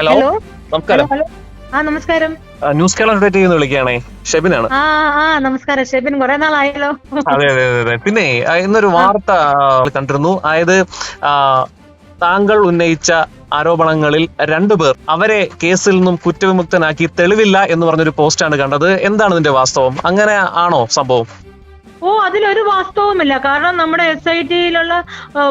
Hello നമസ്കാരം. ആ നമസ്കാരം. ന്യൂസ് കേരള അപ്ഡേറ്റ് ചെയ്യുന്ന വിളിക്കുകയാണേ. ഷെബിനാണ്. ആ ആ നമസ്കാരം. ഷെബിൻ കുറെ നാളായല്ലോ. അതെ അതെ അതെ അതെ. പിന്നെ ഇന്നൊരു വാർത്ത കണ്ടിരുന്നു. അതായത് താങ്കൾ ഉന്നയിച്ച ആരോപണങ്ങളിൽ രണ്ടുപേർ അവരെ കേസിൽ നിന്നും കുറ്റവിമുക്തനാക്കി തെളിവില്ല എന്ന് പറഞ്ഞൊരു പോസ്റ്റാണ് കണ്ടത്. എന്താണ് ഇതിന്റെ വാസ്തവം? അങ്ങനെ ആണോ സംഭവം? ഓ അതിലൊരു വാസ്തവുമില്ല. കാരണം നമ്മുടെ എസ് ഐ ടിയിലുള്ള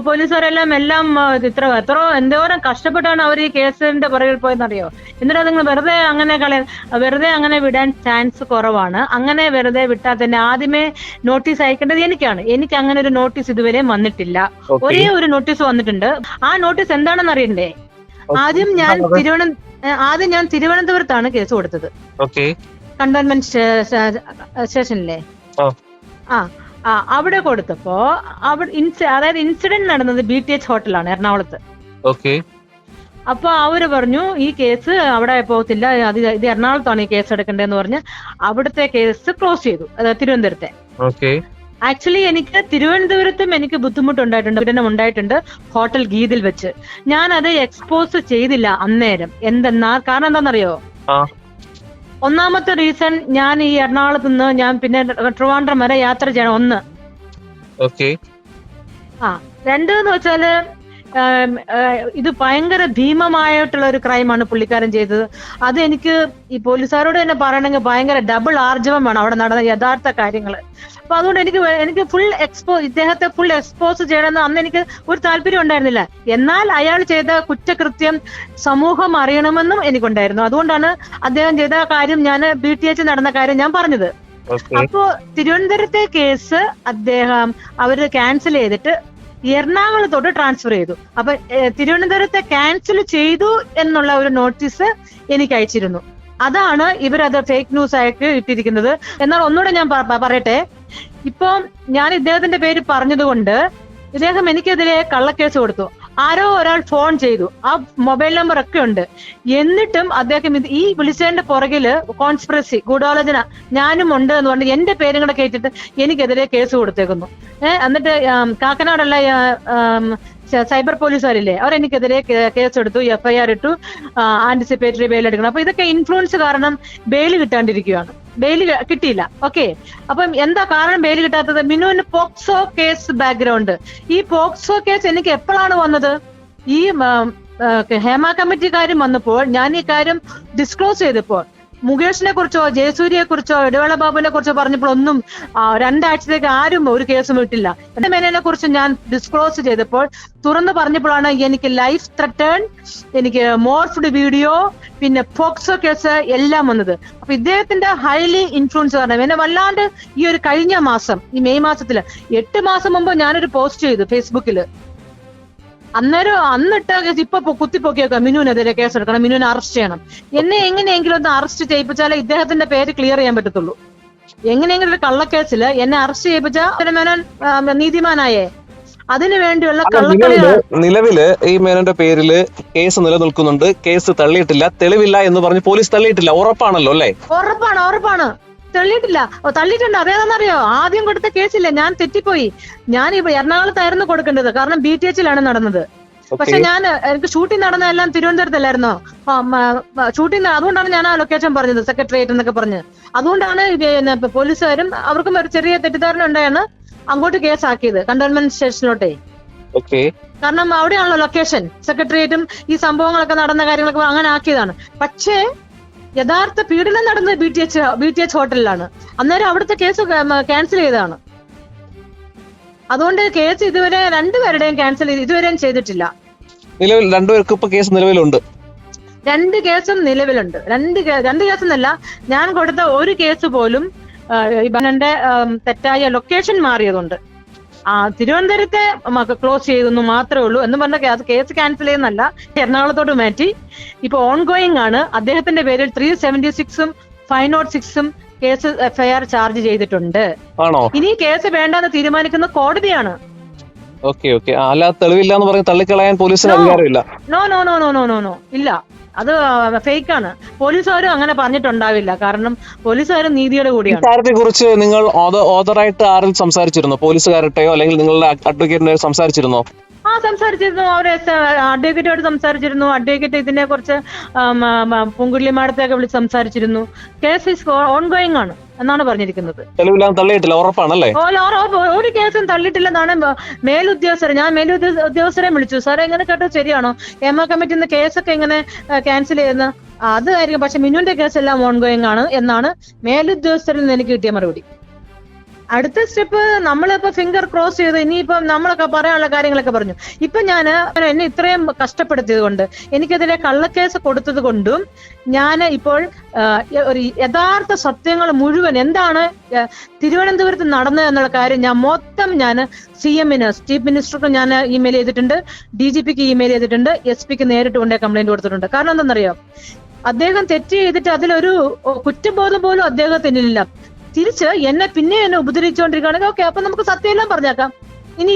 പോലീസുകാരെല്ലാം എല്ലാം ഇത്ര എത്ര എന്തോരം കഷ്ടപ്പെട്ടാണ് അവർ ഈ കേസിന്റെ പുറകിൽ പോയെന്നറിയോ? എന്നിട്ട് നിങ്ങൾ വെറുതെ അങ്ങനെ കളയാൻ വെറുതെ അങ്ങനെ വിടാൻ ചാൻസ് കുറവാണ്. അങ്ങനെ വെറുതെ വിട്ടാൽ തന്നെ ആദ്യമേ നോട്ടീസ് അയക്കേണ്ടത് എനിക്കാണ്. എനിക്ക് അങ്ങനെ ഒരു നോട്ടീസ് ഇതുവരെ വന്നിട്ടില്ല. ഒരേ ഒരു നോട്ടീസ് വന്നിട്ടുണ്ട്. ആ നോട്ടീസ് എന്താണെന്ന് അറിയണ്ടേ? ആദ്യം ഞാൻ തിരുവനന്ത തിരുവനന്തപുരം ആദ്യം ഞാൻ തിരുവനന്തപുരത്താണ് കേസ് കൊടുത്തത്. കണ്ടോൺമെന്റ് സ്റ്റേഷനിലെ. ആ. ആ അവിടെ കൊടുത്തപ്പോ അവിടെ അതായത് ഇൻസിഡന്റ് നടന്നത് ബി ടി എച്ച് ഹോട്ടലാണ് എറണാകുളത്ത്. ഓക്കെ. അപ്പൊ അവർ പറഞ്ഞു ഈ കേസ് അവിടെ പോകത്തില്ല അത് ഇത് എറണാകുളത്താണ് ഈ കേസ് എടുക്കേണ്ടതെന്ന് പറഞ്ഞ് അവിടുത്തെ കേസ് ക്ലോസ് ചെയ്തു അതായത് തിരുവനന്തപുരത്തെ. ഓക്കെ. ആക്ച്വലി എനിക്ക് തിരുവനന്തപുരത്തും എനിക്ക് ബുദ്ധിമുട്ടുണ്ടായിട്ടുണ്ട് പീഡനം ഉണ്ടായിട്ടുണ്ട് ഹോട്ടൽ ഗീതിൽ വെച്ച്. ഞാൻ അത് എക്സ്പോസ് ചെയ്തില്ല അന്നേരം. എന്തെന്നാ കാരണം എന്താണെന്നറിയോ. ഒന്നാമത്തെ റീസൺ ഞാൻ ഈ എറണാകുളത്ത് നിന്ന് ഞാൻ പിന്നെ ട്രിവാൻഡ്രം വരെ യാത്ര ചെയ്യണം ഒന്ന്. ആ രണ്ട് എന്ന് വെച്ചാൽ ഇത് ഭയങ്കര ഭീമമായിട്ടുള്ള ഒരു ക്രൈമാണ് പുള്ളിക്കാരൻ ചെയ്തത്. അത് എനിക്ക് ഈ പോലീസുകാരോട് തന്നെ പറയണമെങ്കിൽ ഭയങ്കര ഡബിൾ ആർജവം വേണം അവിടെ നടന്ന യഥാർത്ഥ കാര്യങ്ങൾ അപ്പൊ അതുകൊണ്ട് എനിക്ക് എനിക്ക് ഫുൾ എക്സ്പോ ഇദ്ദേഹത്തെ ഫുൾ എക്സ്പോസ് ചെയ്യണമെന്ന് അന്ന് എനിക്ക് ഒരു താല്പര്യം ഉണ്ടായിരുന്നില്ല. എന്നാൽ അയാൾ ചെയ്ത കുറ്റകൃത്യം സമൂഹം അറിയണമെന്നും എനിക്കുണ്ടായിരുന്നു. അതുകൊണ്ടാണ് അദ്ദേഹം ചെയ്ത കാര്യം ഞാൻ ബി ടി എച്ച് നടന്ന കാര്യം ഞാൻ പറഞ്ഞത്. അപ്പോ തിരുവനന്തപുരത്തെ കേസ് അദ്ദേഹം അവർ ക്യാൻസൽ ചെയ്തിട്ട് എറണാകുളത്തോട്ട് ട്രാൻസ്ഫർ ചെയ്തു. അപ്പൊ തിരുവനന്തപുരത്തെ ക്യാൻസൽ ചെയ്തു എന്നുള്ള ഒരു നോട്ടീസ് എനിക്ക് അയച്ചിരുന്നു. അതാണ് ഇവരത് ഫേക്ക് ന്യൂസ് ആയിട്ട് ഇട്ടിരിക്കുന്നത്. എന്നാൽ ഒന്നുകൂടെ ഞാൻ പറയട്ടെ. ഇപ്പം ഞാൻ ഇദ്ദേഹത്തിന്റെ പേര് പറഞ്ഞതുകൊണ്ട് ഇദ്ദേഹം എനിക്കെതിരെ കള്ളക്കേസ് കൊടുത്തു. ആരോ ഒരാൾ ഫോൺ ചെയ്തു. ആ മൊബൈൽ നമ്പർ ഒക്കെ ഉണ്ട്. എന്നിട്ടും അദ്ദേഹം ഇത് ഈ വിളിച്ചതിന്റെ പുറകിൽ കോൺസ്പിറസി ഗൂഢാലോചന ഞാനും ഉണ്ട് എന്ന് പറഞ്ഞ് എന്റെ പേരും കൂടെ കേട്ടിട്ട് എനിക്കെതിരെ കേസ് കൊടുത്തേക്കുന്നു. ഏഹ് എന്നിട്ട് കാക്കനാടുള്ള സൈബർ പോലീസുകാരില്ലേ അവർ എനിക്കെതിരെ കേസ് എടുത്തു എഫ്ഐആർ ഇട്ടു ആന്റിസിപ്പേറ്ററി ബെയിൽ എടുക്കണം. അപ്പൊ ഇതൊക്കെ ഇൻഫ്ലുവൻസ് കാരണം ബെയിൽ കിട്ടാണ്ടിരിക്കുകയാണ്. ബെയിൽ കിട്ടിയില്ല. ഓക്കെ അപ്പം എന്താ കാരണം ബെയിൽ കിട്ടാത്തത്? മിനുവിന് പോക്സോ കേസ് ബാക്ക്ഗ്രൗണ്ട് ഈ പോക്സോ കേസ് എനിക്ക് എപ്പോഴാണ് വന്നത്? ഈ ഹേമ കമ്മിറ്റി ഹേമ കമ്മിറ്റിക്കാരും വന്നപ്പോൾ ഞാൻ ഈ കാര്യം ഡിസ്ക്ലോസ് ചെയ്തപ്പോൾ മുകേഷിനെ കുറിച്ചോ ജയസൂര്യയെ കുറിച്ചോ ഇടവേള ബാബുവിനെ കുറിച്ചോ പറഞ്ഞപ്പോൾ ഒന്നും രണ്ടാഴ്ചത്തേക്ക് ആരും ഒരു കേസും വിട്ടില്ല. എന്റെ മേനനെ കുറിച്ച് ഞാൻ ഡിസ്ക്ലോസ് ചെയ്തപ്പോൾ തുറന്നു പറഞ്ഞപ്പോഴാണ് എനിക്ക് ലൈഫ് ത്രട്ടേൺ എനിക്ക് മോർഫ്ഡ് വീഡിയോ പിന്നെ ഫോക്സോ കേസ് എല്ലാം വന്നത്. അപ്പൊ ഇദ്ദേഹത്തിന്റെ ഹൈലി ഇൻഫ്ലുവൻസ് കാരണം എന്നെ വല്ലാണ്ട് ഈ ഒരു കഴിഞ്ഞ മാസം ഈ മെയ് മാസത്തിൽ എട്ട് മാസം മുമ്പ് ഞാനൊരു പോസ്റ്റ് ചെയ്തു ഫേസ്ബുക്കിൽ അന്നേരം അന്നിട്ട് ഇപ്പൊ കുത്തിപ്പൊക്കിയൊക്കെ മിനുവിനെതിരെ കേസെടുക്കണം. മിനുവിനെ അറസ്റ്റ് ചെയ്യണം. എന്നെ എങ്ങനെയെങ്കിലും ഒന്ന് അറസ്റ്റ് ചെയ്യിപ്പിച്ചാലേ ഇദ്ദേഹത്തിന്റെ പേര് ക്ലിയർ ചെയ്യാൻ പറ്റത്തുള്ളൂ. എങ്ങനെയെങ്കിലും ഒരു കള്ളക്കേസിൽ എന്നെ അറസ്റ്റ് ചെയ്യിപ്പിച്ചാൽ മേനോൻ നീതിമാനായേ. അതിനു വേണ്ടിയുള്ള നിലവിൽ ഈ മേനോന്റെ പേരിൽ കേസ് നിലനിൽക്കുന്നുണ്ട്. കേസ് തള്ളിയിട്ടില്ല തെളിവില്ല എന്ന് പറഞ്ഞ് പോലീസ് തള്ളിയിട്ടില്ല. ഉറപ്പാണല്ലോ അല്ലേ? ഉറപ്പാണ് ഉറപ്പാണ്. തള്ളിയിട്ടില്ല. ഓ, തള്ളിയിട്ടുണ്ട്. അതേതാണെന്നറിയോ? ആദ്യം കൊടുത്ത കേസില്ല? ഞാൻ തെറ്റിപ്പോയി. ഞാൻ ഇപ്പൊ എറണാകുളത്തായിരുന്നു കൊടുക്കേണ്ടത്. കാരണം ബി ടി എച്ചിലാണ് നടന്നത്. പക്ഷെ ഞാൻ എനിക്ക് ഷൂട്ടിംഗ് നടന്നതെല്ലാം തിരുവനന്തപുരത്തല്ലായിരുന്നോ? ഷൂട്ടിംഗ് അതുകൊണ്ടാണ് ഞാൻ ആ ലൊക്കേഷൻ പറഞ്ഞത് സെക്രട്ടേറിയറ്റ് എന്നൊക്കെ പറഞ്ഞ്. അതുകൊണ്ടാണ് പോലീസുകാരും അവർക്കും ഒരു ചെറിയ തെറ്റിദ്ധാരണ ഉണ്ടായാണ് അങ്ങോട്ട് കേസാക്കിയത് കണ്ടോൺമെന്റ് സ്റ്റേഷനിലോട്ടേ. ഓക്കെ കാരണം അവിടെയാണല്ലോ ലൊക്കേഷൻ സെക്രട്ടേറിയറ്റും ഈ സംഭവങ്ങളൊക്കെ നടന്ന കാര്യങ്ങളൊക്കെ അങ്ങനെ ആക്കിയതാണ്. പക്ഷേ യഥാർത്ഥ പീഡനം നടന്നത് B T H B T H ഹോട്ടലിലാണ്. അന്നേരം അവിടുത്തെ കേസ് ക്യാൻസൽ ചെയ്തതാണ്. അതുകൊണ്ട് കേസ് ഇതുവരെ രണ്ടുപേരുടെയും ക്യാൻസൽ ചെയ്ത് ഇതുവരെയും ചെയ്തിട്ടില്ല. നിലവിൽ രണ്ടുപേർക്ക് ഇപ്പൊ കേസ് നിലവിലുണ്ട്. രണ്ട് കേസും നിലവിലുണ്ട്. രണ്ട് രണ്ട് കേസെന്നല്ല ഞാൻ കൊടുത്ത ഒരു കേസ് പോലും ഇവന്റെ തെറ്റായ ലൊക്കേഷൻ മാറിയതുണ്ട്. ആ തിരുവനന്തപുരത്തെ ക്ലോസ് ചെയ്തെന്ന് മാത്രമേ ഉള്ളൂ എന്ന് പറഞ്ഞ അത് കേസ് ക്യാൻസൽ ചെയ്യുന്നല്ല എറണാകുളത്തോട്ട് മാറ്റി. ഇപ്പൊ ഓൺ ഗോയിങ് ആണ്. അദ്ദേഹത്തിന്റെ പേരിൽ ത്രീ സെവന്റി സിക്സും ഫൈവ് നോട്ട് സിക്സും കേസ് എഫ്ഐആർ ചാർജ് ചെയ്തിട്ടുണ്ട്. ഇനി കേസ് വേണ്ടെന്ന് തീരുമാനിക്കുന്ന കോടതിയാണ്. ഓക്കെ ഓക്കെ അല്ലാതെ തെളിവില്ല എന്ന് പറഞ്ഞ് തള്ളിക്കളയാൻ പോലീസിന് അധികാരമില്ല. No no no no no no no ഇല്ല. അത് ഫേക്ക് ആണ് പോലീസുകാരും അങ്ങനെ പറഞ്ഞിട്ടുണ്ടാവില്ല. കാരണം പോലീസുകാരും നീതിയുടെ കൂടിയാണ്. കാര്യത്തെ കുറിച്ച് നിങ്ങൾ ഓതറായിട്ട് ആരും സംസാരിച്ചിരുന്നോ? പോലീസുകാരട്ടെയോ അല്ലെങ്കിൽ നിങ്ങളുടെ അഡ്വക്കേറ്റിനെ സംസാരിച്ചിരുന്നോ? സംസാരിച്ചിരുന്നു. അവർ അഡ്വക്കേറ്റോട് സംസാരിച്ചിരുന്നു. അഡ്വക്കേറ്റ് ഇതിനെ കുറിച്ച് പൂങ്കുള്ളി മാഡത്തെയൊക്കെ വിളിച്ച് സംസാരിച്ചിരുന്നു. കേസ് ഇസ് ഓൺ ഗോയിങ് ആണ് എന്നാണ് പറഞ്ഞിരിക്കുന്നത്. തള്ളിയിട്ടില്ല. ഉറപ്പാണല്ലേ? ഒരു കേസും തള്ളിയിട്ടില്ലെന്നാണ് മേലുദ്യോഗസ്ഥരെ ഞാൻ ഞാൻ മേലുദ്യോഗസ്ഥരെ വിളിച്ചു. സാറേ എങ്ങനെ കേട്ടോ? ശരിയാണോ? എം. എ കമ്മിറ്റിന്ന് കേസൊക്കെ എങ്ങനെ ക്യാൻസൽ ചെയ്യുന്ന? അതായിരിക്കും പക്ഷെ മിന്നുന്റെ കേസ് എല്ലാം ഓൺ ഗോയിങ് ആണ് എന്നാണ് മേലുദ്യോഗസ്ഥരിൽ നിന്ന് എനിക്ക് കിട്ടിയ മറുപടി. അടുത്ത സ്റ്റെപ്പ് നമ്മളിപ്പോ ഫിംഗർ ക്രോസ് ചെയ്ത് ഇനിയിപ്പം നമ്മളൊക്കെ പറയാനുള്ള കാര്യങ്ങളൊക്കെ പറഞ്ഞു. ഇപ്പൊ ഞാൻ എന്നെ ഇത്രയും കഷ്ടപ്പെടുത്തിയത് കൊണ്ട് എനിക്കെതിരെ കള്ളക്കേസ് കൊടുത്തത് കൊണ്ടും ഞാൻ ഇപ്പോൾ ഒരു യഥാർത്ഥ സത്യങ്ങൾ മുഴുവൻ എന്താണ് തിരുവനന്തപുരത്ത് നടന്നത് എന്നുള്ള കാര്യം ഞാൻ മൊത്തം ഞാൻ സി എമ്മിന് ചീഫ് മിനിസ്റ്റർക്ക് ഞാൻ ഇമെയിൽ ചെയ്തിട്ടുണ്ട് ഡി ജി പിക്ക് ഇമെയിൽ ചെയ്തിട്ടുണ്ട് എസ് പിക്ക് നേരിട്ട് കൊണ്ടേ കംപ്ലൈന്റ് കൊടുത്തിട്ടുണ്ട്. കാരണം എന്താണെന്നറിയോ അദ്ദേഹം തെറ്റ് ചെയ്തിട്ട് അതിലൊരു കുറ്റബോധം പോലും അദ്ദേഹത്തിനില്ല തിരിച്ച് എന്നെ പിന്നെ എന്നെ ഉപദ്രവിച്ചുകൊണ്ടിരിക്കുകയാണെങ്കിൽ ഓക്കെ അപ്പൊ നമുക്ക് സത്യമെല്ലാം പറഞ്ഞേക്കാം. ഇനി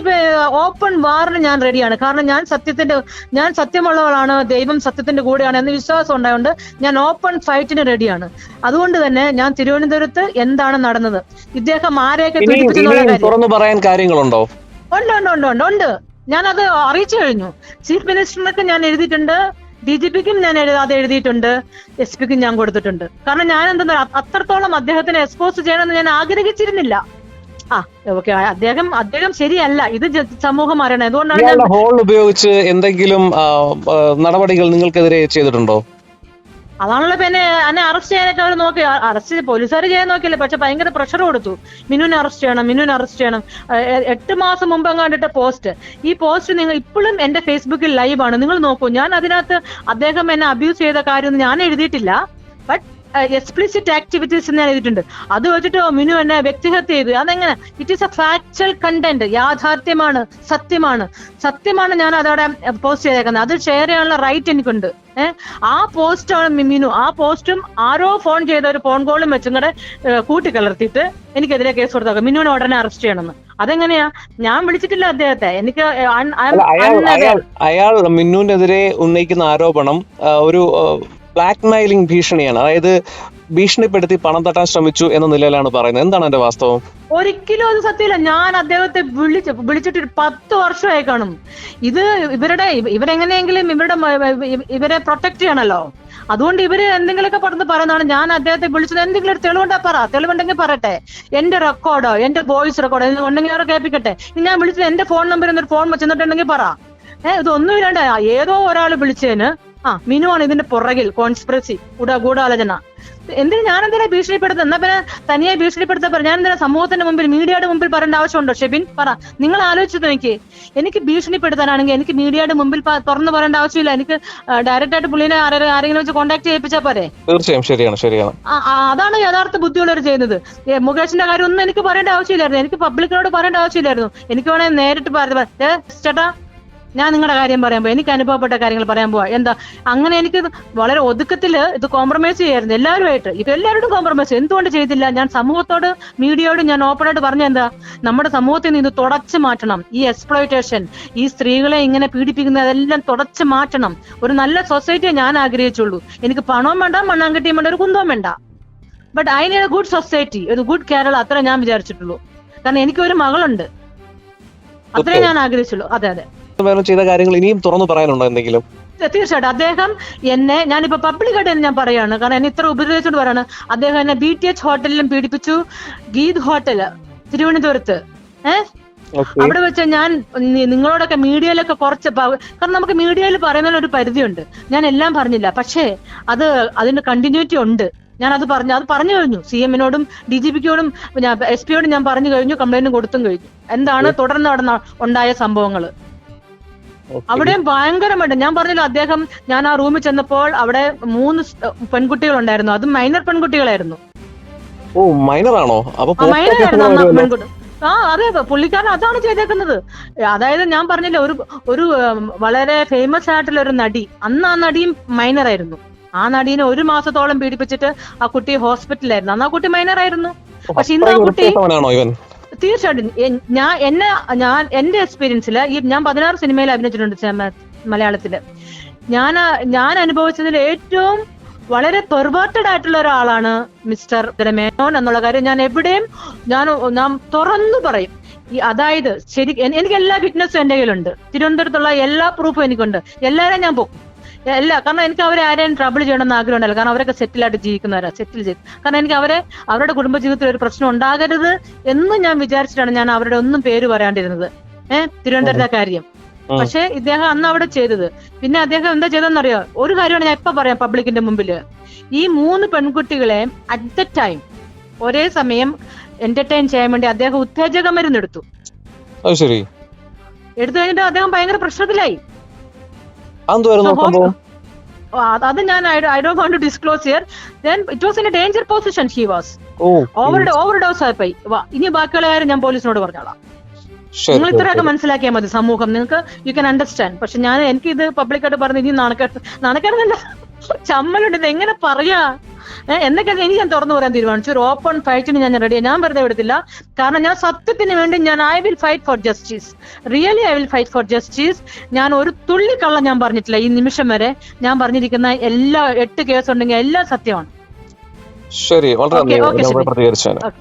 ഓപ്പൺ വാറിന് ഞാൻ റെഡിയാണ് കാരണം ഞാൻ സത്യത്തിന്റെ ഞാൻ സത്യമുള്ളവളാണ് ദൈവം സത്യത്തിന്റെ കൂടെയാണ് എന്ന് വിശ്വാസം ഉണ്ടായതുകൊണ്ട് ഞാൻ ഓപ്പൺ ഫൈറ്റിന് റെഡിയാണ് അതുകൊണ്ട് തന്നെ ഞാൻ തിരുവനന്തപുരത്ത് എന്താണ് നടന്നത്? ഇദ്ദേഹം ആരെയൊക്കെ തുറന്നു പറയാൻ കാര്യങ്ങളുണ്ടോ? ഉണ്ട് ഉണ്ട് ഉണ്ട് ഉണ്ട് ഉണ്ട്. ഞാനത് അറിയിച്ചു കഴിഞ്ഞു. ചീഫ് മിനിസ്റ്ററിനൊക്കെ ഞാൻ എഴുതിയിട്ടുണ്ട്. ഡി ജി പിക്കും ഞാൻ അത് എഴുതിയിട്ടുണ്ട്. എസ് പിക്കും ഞാൻ കൊടുത്തിട്ടുണ്ട്. കാരണം ഞാൻ എന്താ അത്രത്തോളം അദ്ദേഹത്തിന് എക്സ്പോസ് ചെയ്യണമെന്ന് ഞാൻ ആഗ്രഹിച്ചിരുന്നില്ല. ആ ഓക്കെ അദ്ദേഹം അദ്ദേഹം ശരിയല്ല. ഇത് സമൂഹം അറിയണം. അതുകൊണ്ടാണ് ഹോൾ ഉപയോഗിച്ച് എന്തെങ്കിലും നടപടികൾ നിങ്ങൾക്കെതിരെ ചെയ്തിട്ടുണ്ടോ? അതാണല്ലോ പിന്നെ എന്നെ അറസ്റ്റ് ചെയ്യാനായിട്ട് അവർ നോക്കി. അറസ്റ്റ് പോലീസുകാർ ചെയ്യാൻ നോക്കിയില്ല? പക്ഷെ ഭയങ്കര പ്രഷർ കൊടുത്തു. മിനുവിനെ അറസ്റ്റ് ചെയ്യണം മിനുവിനെ അറസ്റ്റ് ചെയ്യണം. എട്ട് മാസം മുമ്പ് കണ്ടിട്ട പോസ്റ്റ് ഈ പോസ്റ്റ് നിങ്ങൾ ഇപ്പോഴും എന്റെ ഫേസ്ബുക്കിൽ ലൈവ് ആണ്. നിങ്ങൾ നോക്കൂ ഞാൻ അതിനകത്ത് അദ്ദേഹം എന്നെ അബ്യൂസ് ചെയ്ത കാര്യം ഞാൻ എഴുതിയിട്ടില്ല. ബട്ട് എക്സ്പ്ലിസിറ്റ് ആക്ടിവിറ്റീസ് ഞാൻ എഴുതിയിട്ടുണ്ട്. അത് വെച്ചിട്ട് മിനു എന്നെ വ്യക്തിഹത്യ ചെയ്തു. അതെങ്ങനെ? It is a factual content യാഥാർത്ഥ്യമാണ് സത്യമാണ്. സത്യമാണ് ഞാൻ അതവിടെ പോസ്റ്റ് ചെയ്തേക്കുന്നത്. അത് ഷെയർ ചെയ്യാനുള്ള റൈറ്റ് എനിക്കുണ്ട്. ആ പോസ്റ്റാണ് മിമിനു. ആ പോസ്റ്റും ആരോ ഫോൺ ചെയ്ത ഒരു ഫോൺ കോളും വെച്ചും കൂടെ കൂട്ടിക്കലർത്തിയിട്ട് എനിക്കെതിരെ കേസ് കൊടുത്തേക്കാം മിനുവിനെ ഉടനെ അറസ്റ്റ് ചെയ്യണമെന്ന്. അതെങ്ങനെയാ? ഞാൻ വിളിച്ചിട്ടില്ല അദ്ദേഹത്തെ. എനിക്ക് അയാൾ മിന്നുവിനെതിരെ ഉന്നയിക്കുന്ന ആരോപണം ഒരു ബ്ലാക്ക് മെയിലിംഗ് ഭീഷണിയാണ്. അതായത് ഭീഷണിപ്പെടുത്തി പണം തട്ടാൻ ശ്രമിച്ചു എന്ന നിലയിലാണ് പറയുന്നത്. എന്താണ് എന്റെ വാസ്തവം? ഒരിക്കലും അത് സത്യമില്ല. ഞാൻ അദ്ദേഹത്തെ വിളിച്ച് വിളിച്ചിട്ട് പത്ത് വർഷമായി കാണും. ഇത് ഇവരുടെ ഇവ- ഇവരെങ്ങനെയെങ്കിലും ഇവരുടെ ഇവരെ പ്രൊട്ടക്ട് ചെയ്യണല്ലോ. അതുകൊണ്ട് ഇവർ എന്തെങ്കിലുമൊക്കെ പറഞ്ഞ് പറയുന്നതാണ് ഞാൻ അദ്ദേഹത്തെ വിളിച്ചത്. എന്തെങ്കിലും ഒരു തെളിവുണ്ടാ പറ. തെളിവുണ്ടെങ്കിൽ പറയട്ടെ. എന്റെ റെക്കോർഡോ എന്റെ വോയിസ് റെക്കോർഡോ ഉണ്ടെങ്കിൽ അവരെ കേൾപ്പിക്കട്ടെ. ഞാൻ വിളിച്ചത് എന്റെ ഫോൺ നമ്പർ എന്നൊരു ഫോൺ ചെന്നിട്ടുണ്ടെങ്കിൽ പറ. ഏഹ് ഇതൊന്നും ഇല്ലാണ്ട് ഏതോ ഒരാൾ വിളിച്ചതിന് ആ മിനു ആണ് ഇതിന്റെ പുറകിൽ കോൺസ്പിറസി ഗൂഢ ഗൂഢാലോചന. എന്തിനു ഞാൻ എന്തിനാ ഭീഷണിപ്പെടുത്തുന്നത് എന്നാ പിന്നെ തനിയെ ഭീഷണിപ്പെടുത്തപ്പോ ഞാൻ എന്തിനാ സമൂഹത്തിന്റെ മുമ്പിൽ മീഡിയയുടെ മുമ്പിൽ പറയേണ്ട ആവശ്യമുണ്ടോ? ഷെബിൻ പറ. നിങ്ങൾ ആലോചിച്ചു എനിക്ക് എനിക്ക് ഭീഷണിപ്പെടുത്താനാണെങ്കിൽ എനിക്ക് മീഡിയയുടെ മുമ്പിൽ തുറന്നു പറയേണ്ട ആവശ്യമില്ല. എനിക്ക് ഡയറക്റ്റ് ആയിട്ട് പുള്ളിനെ ആരെങ്കിലും വെച്ച് കോൺടാക്ട് ചെയ്യിപ്പിച്ചാൽ പോരെ? തീർച്ചയായും ശരിയാണ് ശരിയാണ്. അതാണ് യഥാർത്ഥ ബുദ്ധിയുള്ളവർ ചെയ്യുന്നത്. മുകേഷിന്റെ കാര്യം ഒന്നും എനിക്ക് പറയേണ്ട ആവശ്യമില്ലായിരുന്നു. എനിക്ക് പബ്ലിക്കിനോട് പറയേണ്ട ആവശ്യമില്ലായിരുന്നു. എനിക്ക് വേണമെങ്കിൽ നേരിട്ട് ചേട്ടാ ഞാൻ നിങ്ങളുടെ കാര്യം പറയാൻ പോയി എനിക്ക് അനുഭവപ്പെട്ട കാര്യങ്ങൾ പറയാൻ പോവാ. എന്താ? അങ്ങനെ എനിക്ക് വളരെ ഒതുക്കത്തിൽ ഇത് കോംപ്രമൈസ് ചെയ്യായിരുന്നു എല്ലാവരുമായിട്ട് ഇപ്പൊ എല്ലാവരോടും കോംപ്രമൈസ് എന്തുകൊണ്ട് ചെയ്തില്ല? ഞാൻ സമൂഹത്തോട് മീഡിയയോട് ഞാൻ ഓപ്പൺ ആയിട്ട് പറഞ്ഞ എന്താ? നമ്മുടെ സമൂഹത്തിൽ നിന്ന് ഇത് തുടച്ചു മാറ്റണം. ഈ എക്സ്പ്ലോയിറ്റേഷൻ ഈ സ്ത്രീകളെ ഇങ്ങനെ പീഡിപ്പിക്കുന്നതെല്ലാം തുടച്ചു മാറ്റണം. ഒരു നല്ല സൊസൈറ്റിയെ ഞാൻ ആഗ്രഹിച്ചുള്ളൂ. എനിക്ക് പണവും വേണ്ട മണ്ണാങ്കട്ടിയും വേണ്ട ഒരു കുന്തവും വേണ്ട. But I need a good society ഒരു ഗുഡ് കേരള അത്ര ഞാൻ വിചാരിച്ചിട്ടുള്ളൂ. കാരണം എനിക്ക് ഒരു മകളുണ്ട്. അത്രേ ഞാൻ ആഗ്രഹിച്ചുള്ളൂ. അതെ അതെ. വേറെ ചെയ്ത കാര്യങ്ങൾ ഇനിയും തുറന്നു പറയാനുണ്ടോ എന്തെങ്കിലും? തീർച്ചയായിട്ടും. അദ്ദേഹം എന്നെ ഞാനിപ്പോ പബ്ലിക്കായിട്ട് തന്നെ ഞാൻ പറയാണ്. കാരണം എന്നെ ഇത്ര ഉപദ്രവിച്ചോണ്ട് പറയാണ് അദ്ദേഹം എന്നെ ബി ടി എച്ച് ഹോട്ടലിലും പീഡിപ്പിച്ചു. ഗീത് ഹോട്ടൽ തിരുവനന്തപുരത്ത്. ഏഹ് അവിടെ വെച്ച് ഞാൻ നിങ്ങളോടൊക്കെ മീഡിയയിലൊക്കെ കുറച്ച് കാരണം നമുക്ക് മീഡിയയിൽ പറയുന്നതിൽ ഒരു പരിധിയുണ്ട്. ഞാൻ എല്ലാം പറഞ്ഞില്ല. പക്ഷേ അത് അതിന്റെ കണ്ടിന്യൂറ്റി ഉണ്ട്. ഞാൻ അത് പറഞ്ഞു അത് പറഞ്ഞു കഴിഞ്ഞു. സി എമ്മിനോടും ഡി ജി പിക്കോടും എസ് പിയോടും ഞാൻ പറഞ്ഞു കഴിഞ്ഞു കംപ്ലൈന്റും കൊടുത്തും കഴിഞ്ഞു. എന്താണ് തുടർന്ന് നടന്ന ഉണ്ടായ സംഭവങ്ങൾ അവിടെയും ഭയങ്കരമായിട്ട്. ഞാൻ പറഞ്ഞല്ലോ അദ്ദേഹം ഞാൻ ആ റൂമിൽ ചെന്നപ്പോൾ അവിടെ മൂന്ന് പെൺകുട്ടികൾ ഉണ്ടായിരുന്നു അത് മൈനർ പെൺകുട്ടികളായിരുന്നു. ഓ മൈനർ ആണോ? അപ്പൊ ആ മൈനർ ആയിരുന്നു പെൺകുട്ടി. ആ അതെ പുള്ളിക്കാരൻ അതാണ് ചെയ്തേക്കുന്നത്. അതായത് ഞാൻ പറഞ്ഞില്ല ഒരു ഒരു വളരെ ഫേമസ് ആയിട്ടുള്ള ഒരു നടി. അന്ന് ആ നടിയും മൈനർ ആയിരുന്നു. ആ നടീനെ ഒരു മാസത്തോളം പീഡിപ്പിച്ചിട്ട് ആ കുട്ടി ഹോസ്പിറ്റലായിരുന്നു അന്ന് ആ കുട്ടി മൈനർ ആയിരുന്നു. പക്ഷെ ഇന്ന് ആ കുട്ടി തീർച്ചയായിട്ടും. ഞാൻ എന്നെ ഞാൻ എന്റെ എക്സ്പീരിയൻസിൽ ഈ ഞാൻ പതിനാറ് സിനിമയിൽ അഭിനയിച്ചിട്ടുണ്ട് മലയാളത്തിൽ ഞാൻ ഞാൻ അനുഭവിച്ചതിൽ ഏറ്റവും വളരെ പെർവേർട്ടഡ് ആയിട്ടുള്ള ഒരാളാണ് മിസ്റ്റർ മേനോൻ എന്നുള്ള കാര്യം ഞാൻ എവിടെയും ഞാൻ ഞാൻ തുറന്നു പറയും. ഈ അതായത് ശരി എനിക്ക് എല്ലാ ഫിറ്റ്നസ്സും എന്റെ കയ്യിലുണ്ട്. തിരുവനന്തപുരത്തുള്ള എല്ലാ പ്രൂഫും എനിക്കുണ്ട്. എല്ലാവരെയും ഞാൻ പോകും എല്ലാ കാരണം എനിക്ക് അവരെ ആരെയും ട്രബിൾ ചെയ്യണമെന്ന് ആഗ്രഹം ഉണ്ടല്ലോ കാരണം അവരൊക്കെ സെറ്റിൽ ആയിട്ട് ജീവിക്കുന്നവരാ സെറ്റിൽ ചെയ്ത്. കാരണം എനിക്ക് അവരെ അവരുടെ കുടുംബ ജീവിതത്തിൽ ഒരു പ്രശ്നം ഉണ്ടാകരുത് എന്ന് ഞാൻ വിചാരിച്ചിട്ടാണ് ഞാൻ അവരുടെ ഒന്നും പേര് പറയാണ്ടിരുന്നത്. ഏഹ് തിരുവനന്തപുരത്തെ കാര്യം. പക്ഷെ ഇദ്ദേഹം അന്ന് അവിടെ ചെയ്തത്. പിന്നെ അദ്ദേഹം എന്താ ചെയ്തെന്നറിയോ ഒരു കാര്യമാണ് ഞാൻ ഇപ്പൊ പറയാം പബ്ലിക്കിന്റെ മുമ്പിൽ ഈ മൂന്ന് പെൺകുട്ടികളെ അറ്റ് ദ ടൈം ഒരേ സമയം എന്റർടൈൻ ചെയ്യാൻ വേണ്ടി അദ്ദേഹം ഉത്തേജക മരുന്ന് എടുത്തു. എടുത്തു കഴിഞ്ഞിട്ട് അദ്ദേഹം ഭയങ്കര പ്രശ്നത്തിലായി. അതെന്തുവായിരുന്നു നോക്കുമ്പോ അത് ഞാൻ I do won't to disclose here then it was in a danger position he was over overdose ആയിപ്പോയി. ഇനി ബാക്കിയുള്ള കാര്യം ഞാൻ പോലീസിനോട് പറഞ്ഞോളാം. നിങ്ങൾ ഇത്രയൊക്കെ മനസ്സിലാക്കിയാൽ മതി സമൂഹം. നിങ്ങൾക്ക് യു ക്യാൻ അണ്ടർസ്റ്റാൻഡ് പക്ഷെ ഞാൻ എനിക്ക് ഇത് പബ്ലിക്കായിട്ട് പറഞ്ഞു ഇനി നാണക്കേട്ട് നാണക്കേടുന്നല്ല ചമ്മലുണ്ട്. ഇത് എങ്ങനെ പറയാ? എന്നൊക്കെ ഇനി ഞാൻ തുറന്നു പറയാൻ തീരുമാനിച്ചു. ഒരു ഓപ്പൺ ഫൈറ്റിന് ഞാൻ റെഡി ഞാൻ വെറുതെ വിടത്തില്ല. കാരണം ഞാൻ സത്യത്തിന് വേണ്ടി ഞാൻ I will fight for justice really I will fight for justice ഞാൻ ഒരു തുള്ളി കള്ള ഞാൻ പറഞ്ഞിട്ടില്ല. ഈ നിമിഷം വരെ ഞാൻ പറഞ്ഞിരിക്കുന്ന എല്ലാ എട്ട് കേസ് ഉണ്ടെങ്കിൽ എല്ലാം സത്യമാണ്. ശരി വളരെ നന്ദി. okay,